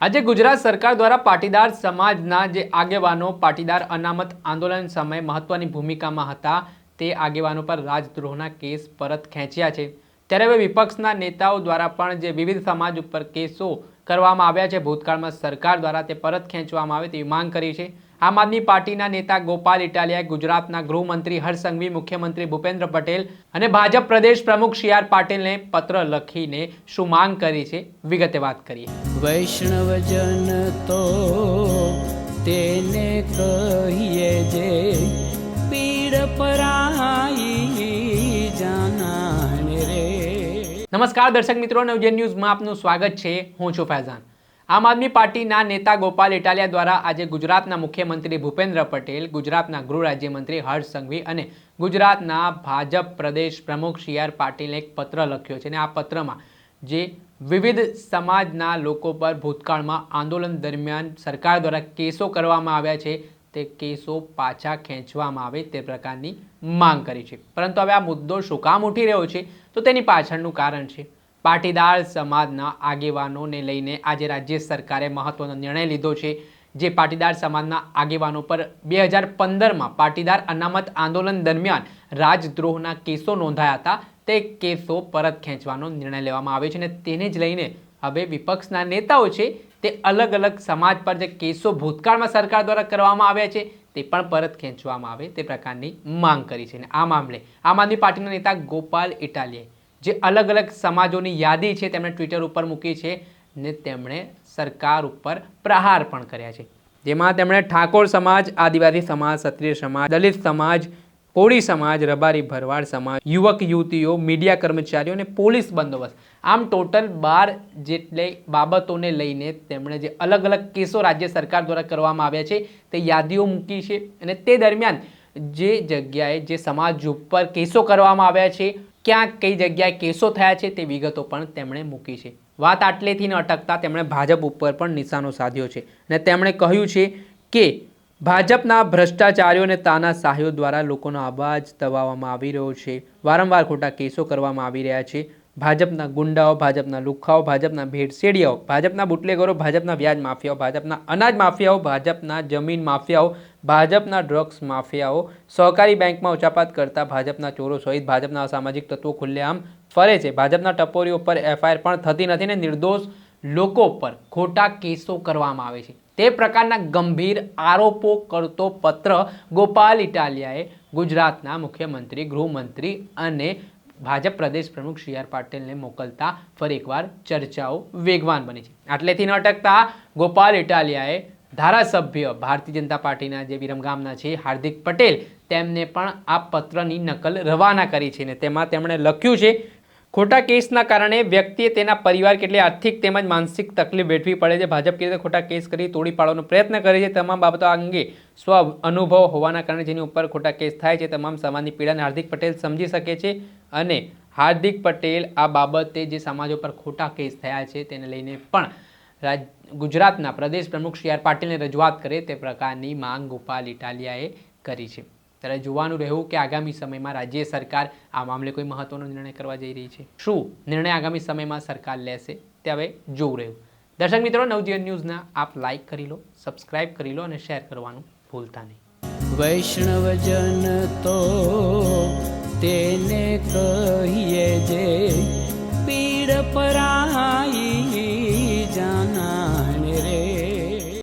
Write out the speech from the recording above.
આજે ગુજરાત સરકાર દ્વારા પાટીદાર સમાજના જે આગેવાનો, પાટીદાર અનામત આંદોલન સમયે મહત્વની ભૂમિકામાં હતા, તે આગેવાનો પર રાજદ્રોહના કેસ પરત ખેંચ્યા છે. ત્યારે હવે વિપક્ષના નેતાઓ દ્વારા પણ જે વિવિધ સમાજ ઉપર કેસો કરવામાં આવ્યા છે, ભૂતકાળમાં સરકાર દ્વારા તે પરત ખેંચવામાં આવે તેવી માંગ કરી છે. આમ આદમી પાર્ટીના નેતા ગોપાલ ઇટાલિયાએ ગુજરાતના ગૃહમંત્રી હરસંઘવી સંઘવી મુખ્યમંત્રી ભૂપેન્દ્ર પટેલ અને ભાજપ પ્રદેશ પ્રમુખ સી આર પાટીલને પત્ર લખીને શું માંગ કરી છે વિગતે વાત કરીએ. વૈષ્ણવજન તો તેને કહીએ જે પીડ પરાઈ જાનાને રે. નમસ્કાર દર્શક મિત્રો નવજન ન્યૂઝમાં આપનું સ્વાગત છે. હું છું ફૈઝાન. આમ આદમી પાર્ટીના નેતા ગોપાલ ઇટાલિયા દ્વારા આજે ગુજરાતના મુખ્યમંત્રી ભૂપેન્દ્ર પટેલ, ગુજરાતના ગૃહ રાજ્યમંત્રી હર્ષ સંઘવી અને ગુજરાતના ભાજપ પ્રદેશ પ્રમુખ સી આર પાટીલે એક પત્ર લખ્યો છે અને આ પત્રમાં જે વિવિધ સમાજના લોકો પર ભૂતકાળમાં આંદોલન દરમિયાન સરકાર દ્વારા કેસો કરવામાં આવ્યા છે, તે કેસો પાછા ખેંચવામાં આવે તે પ્રકારની માંગ કરી છે. પરંતુ હવે આ મુદ્દો શું કામ ઉઠી રહ્યો છે? તો તેની પાછળનું કારણ છે. પાટીદાર સમાજના આગેવાનોને લઈને આજે રાજ્ય સરકારે મહત્વનો નિર્ણય લીધો છે. જે પાટીદાર સમાજના આગેવાનો પર બે હજાર પંદરમાં પાટીદાર અનામત આંદોલન દરમિયાન રાજદ્રોહના કેસો નોંધાયા હતા. તે કેસો પરત ખેંચવાનો નિર્ણય લેવામાં આવ્યો છે અને તેને જ લઈને હવે વિપક્ષના નેતાઓ છે તે અલગ અલગ સમાજ પર જે કેસો ભૂતકાળમાં સરકાર દ્વારા કરવામાં આવ્યા છે તે પણ પરત ખેંચવામાં આવે તે પ્રકારની માંગ કરી છે અને આ મામલે આમ આદમી પાર્ટીના નેતા ગોપાલ ઇટાલિયાએ જે અલગ અલગ સમાજોની યાદી છે તેમણે ટ્વિટર ઉપર મૂકી છે ને તેમણે સરકાર ઉપર પ્રહાર પણ કર્યા છે. જેમાં તેમણે ઠાકોર સમાજ, આદિવાસી સમાજ, ક્ષત્રિય સમાજ, દલિત સમાજ, કોળી સમાજ, રબારી ભરવાડ સમાજ, યુવક યુવતીઓ, મીડિયા કર્મચારીઓ અને પોલીસ બંદોબસ્ત. આમ ટોટલ બાર જેટલી બાબતોને લઈને તેમણે જે અલગ અલગ કેસો રાજ્ય સરકાર દ્વારા કરવામાં આવ્યા છે તે યાદીઓ મૂકી છે અને તે દરમિયાન જે જગ્યાએ જે સમાજ ઉપર કેસો કરવામાં આવ્યા છે ક્યાં કઈ જગ્યાએ કેસો થયા છે તે વિગતો પણ તેમણે મૂકી છે. વાત આટલેથી ન અટકતા તેમણે ભાજપ ઉપર પણ નિશાનો સાધ્યો છે અને તેમણે કહ્યું છે કે ભાજપના ભ્રષ્ટાચારીઓ અને તાનાશાહીઓ દ્વારા લોકોનો અવાજ દબાવવામાં આવી રહ્યો છે. વારંવાર ખોટા કેસો કરવામાં આવી રહ્યા છે. ભાજપના ગુંડાઓ, ભાજપના લુખાઓ, ભાજપના ભેડસેડિયાઓ ભાજપના બુટલેગરો, ભાજપના વ્યાજ માફિયાઓ, ભાજપના અનાજ માફિયાઓ, ભાજપના જમીન માફિયાઓ, ભાજપના ડ્રગ્સ માફિયાઓ, સહકારી બેંકમાં ઉચાપાત કરતા ભાજપના ચોરો સહિત ભાજપના અસામાજિક તત્વો ખુલ્લેઆમ ફરે છે. ભાજપના ટપોરીઓ પર એફઆઈઆર પણ થતી નથી ને નિર્દોષ લોકો પર ખોટા કેસો કરવામાં આવે છે. તે પ્રકારના ગંભીર આરોપો કરતો પત્ર ગોપાલ ઇટાલિયાએ ગુજરાતના મુખ્યમંત્રી, ગૃહમંત્રી અને ભાજપ પ્રદેશ પ્રમુખ સી આર પાટીલને મોકલતા ફરી એકવાર ચર્ચાઓ વેગવાન બની છે. આટલેથી ન અટકતા ગોપાલ ઇટાલિયાએ ધારાસભ્ય ભારતીય જનતા પાર્ટીના જે વિરમગામના છે, હાર્દિક પટેલ, તેમને પણ આ પત્રની નકલ રવાના કરી છે ને તેમાં તેમણે લખ્યું છે ખોટા કેસના કારણે વ્યક્તિએ તેના પરિવાર કેટલી આર્થિક તેમજ માનસિક તકલીફ વેઠવી પડે છે. ભાજપ કેવી રીતે ખોટા કેસ કરી તોડી પાડવાનો પ્રયત્ન કરે છે. તમામ બાબતો અંગે સ્વ અનુભવ હોવાના કારણે જેની ઉપર ખોટા કેસ થાય છે, તમામ સમાજની પીડાને હાર્દિક પટેલ સમજી શકે છે અને હાર્દિક પટેલ આ બાબતે જે સમાજો પર ખોટા કેસ થયા છે તેને લઈને પણ રાજ, ગુજરાતના પ્રદેશ પ્રમુખ સી આર પાટીલને રજૂઆત કરે તે પ્રકારની માંગ ગોપાલ ઇટાલિયાએ કરી છે. ત્યારે જોવાનું રહ્યું કે આગામી સમયમાં રાજ્ય સરકાર આ મામલે કોઈ મહત્વનો નિર્ણય કરવા જઈ રહી છે. શું નિર્ણય આગામી સમયમાં સરકાર લેશે? તે હવે જોવું રહ્યું. દર્શક મિત્રો, નવજીવન ન્યૂઝના આપ લાઈક કરી લો સબસ્ક્રાઇબ કરી લો અને શેર કરવાનું ભૂલતા નહીં. વૈષ્ણવજન તો તેને કહીએ જે પીડ પરાઈ